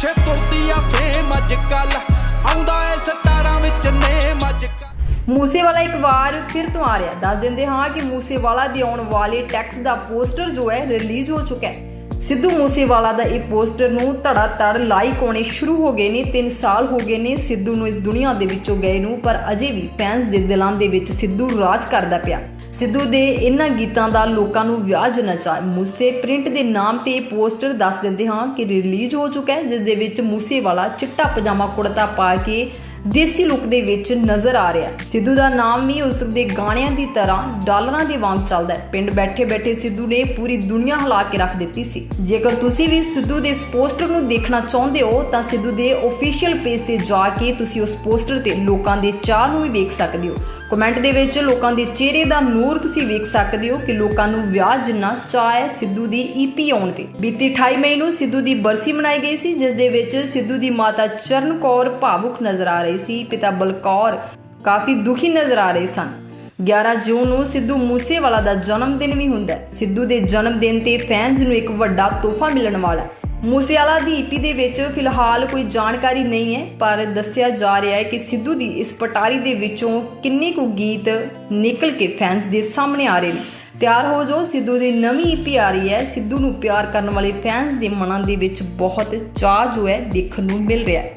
ਪਿੱਛੇ ਤੁਰਦੀ ਆ ਫੇਮ ਅੱਜ ਕੱਲ ਆਉਂਦਾ ਏ ਸਟਾਰਾਂ ਵਿੱਚ ਨੇਮ ਅੱਜ ਕੱਲ ਮੂਸੇਵਾਲਾ ਇੱਕ ਵਾਰ ਫਿਰ ਤੋਂ ਆ ਰਿਹਾ। ਦੱਸ ਦਿੰਦੇ ਹਾਂ ਕਿ ਮੂਸੇਵਾਲਾ ਦੇ ਆਉਣ ਵਾਲੇ ਟੈਕਸ ਦਾ ਪੋਸਟਰ ਜੋ ਹੈ, ਰਿਲੀਜ਼ ਹੋ ਚੁੱਕਾ ਹੈ। ਸਿੱਧੂ ਮੂਸੇਵਾਲਾ ਦਾ ਇਹ ਪੋਸਟਰ ਨੂੰ ਧੜਾ ਧੜ ਲਾਈਕ ਹੋਣੇ ਸ਼ੁਰੂ ਹੋ ਗਏ ਨੇ 3 ਸਾਲ ਹੋ ਗਏ ਨੇ ਸਿੱਧੂ ਨੂੰ ਇਸ ਦੁਨੀਆ ਦੇ ਵਿੱਚੋਂ ਗਏ ਨੂੰ, ਪਰ ਅਜੇ ਵੀ ਫੈਨਸ ਦੇ ਦਿਲਾਂ ਦੇ ਵਿੱਚ ਸਿੱਧੂ ਰਾਜ ਕਰਦਾ ਪਿਆ। ਸਿੱਧੂ ਦੇ ਇਹਨਾਂ ਗੀਤਾਂ ਦਾ ਲੋਕਾਂ ਨੂੰ ਵਿਆਹ ਨਚਾ ਮੂਸੇ ਪ੍ਰਿੰਟ ਦੇ ਨਾਮ ਤੇ ਪੋਸਟਰ ਦੱਸ ਦਿੰਦੇ ਹਾਂ ਕਿ ਰਿਲੀਜ਼ ਹੋ ਚੁੱਕਾ ਹੈ, ਜਿਸ ਦੇ ਵਿੱਚ ਮੂਸੇਵਾਲਾ ਚਿੱਟਾ ਪਜਾਮਾ ਕੁੜਤਾ ਪਾ ਕੇ ਦੇਸੀ ਲੁੱਕ ਦੇ ਵਿੱਚ ਨਜ਼ਰ ਆ ਰਿਹਾ ਸਿੱਧੂ ਦਾ ਨਾਮ ਵੀ ਉਸ ਦੇ ਗਾਣਿਆਂ ਦੀ ਤਰ੍ਹਾਂ ਡਾਲਰਾਂ ਦੇ ਵਾਂਗ ਚੱਲਦਾ ਹੈ। ਪਿੰਡ ਬੈਠੇ ਬੈਠੇ ਸਿੱਧੂ ਨੇ ਪੂਰੀ ਦੁਨੀਆ ਹਿਲਾ ਕੇ ਰੱਖ ਦਿੱਤੀ ਸੀ। ਜੇਕਰ ਤੁਸੀਂ ਵੀ ਸਿੱਧੂ ਦੇ ਇਸ ਪੋਸਟਰ ਨੂੰ ਦੇਖਣਾ ਚਾਹੁੰਦੇ ਹੋ, ਤਾਂ ਸਿੱਧੂ ਦੇ ਅਫੀਸ਼ੀਅਲ ਪੇਜ ਤੇ ਜਾ ਕੇ ਤੁਸੀਂ ਉਸ ਪੋਸਟਰ ਤੇ ਲੋਕਾਂ ਦੇ ਚਾਹ ਨੂੰ ਵੀ ਵੇਖ ਸਕਦੇ ਹੋ। ਕਮੈਂਟ ਦੇ ਵਿੱਚ ਲੋਕਾਂ ਦੇ ਚਿਹਰੇ ਦਾ ਨੂਰ ਤੁਸੀਂ ਵੇਖ ਸਕਦੇ ਹੋ ਕਿ ਲੋਕਾਂ ਨੂੰ ਵਿਆਹ ਜਿੰਨਾ ਚਾਹ ਹੈ ਸਿੱਧੂ ਦੀ ਈਪੀ ਆਉਣ ਤੇ। ਬੀਤੀ 28 ਮਈ ਨੂੰ ਸਿੱਧੂ ਦੀ ਬਰਸੀ ਮਨਾਈ ਗਈ ਸੀ, ਜਿਸ ਦੇ ਵਿੱਚ ਸਿੱਧੂ ਦੀ ਮਾਤਾ ਚਰਨ ਕੌਰ ਭਾਵੁਕ ਨਜ਼ਰ ਆ ਰਹੀ ਸੀ, ਪਿਤਾ ਬਲਕੌਰ ਕਾਫੀ ਦੁਖੀ ਨਜ਼ਰ ਆ ਰਹੇ ਸਨ। 11 ਜੂਨ ਨੂੰ ਸਿੱਧੂ ਮੂਸੇਵਾਲਾ ਦਾ ਜਨਮ ਦਿਨ ਵੀ ਹੁੰਦਾ ਹੈ। ਸਿੱਧੂ ਦੇ ਜਨਮ ਦਿਨ ਤੇ ਫੈਨਸ ਨੂੰ ਇੱਕ ਵੱਡਾ ਤੋਹਫਾ ਮਿਲਣ ਵਾਲਾ ਹੈ। ਮੂਸੇਵਾਲਾ ਦੀ ਈਪੀ ਦੇ ਵਿੱਚ ਫਿਲਹਾਲ ਕੋਈ ਜਾਣਕਾਰੀ ਨਹੀਂ ਹੈ, ਪਰ ਦੱਸਿਆ ਜਾ ਰਿਹਾ ਹੈ ਕਿ ਸਿੱਧੂ ਦੀ ਇਸ ਪਟਾਰੀ ਦੇ ਵਿੱਚੋਂ ਕਿੰਨੇ ਕੁ ਗੀਤ ਨਿਕਲ ਕੇ ਫੈਨਸ ਦੇ ਸਾਹਮਣੇ ਆ ਰਹੇ ਨੇ। ਤਿਆਰ ਹੋ ਜਾਓ, ਸਿੱਧੂ ਦੀ ਨਵੀਂ ਈਪੀ ਆ ਰਹੀ ਹੈ। ਸਿੱਧੂ ਨੂੰ ਪਿਆਰ ਕਰਨ ਵਾਲੇ ਫੈਨਸ ਦੇ ਮਨਾਂ ਦੇ ਵਿੱਚ ਬਹੁਤ ਚਾਹ ਜੋ ਹੈ ਦੇਖਣ ਨੂੰ ਮਿਲ ਰਿਹਾ ਹੈ।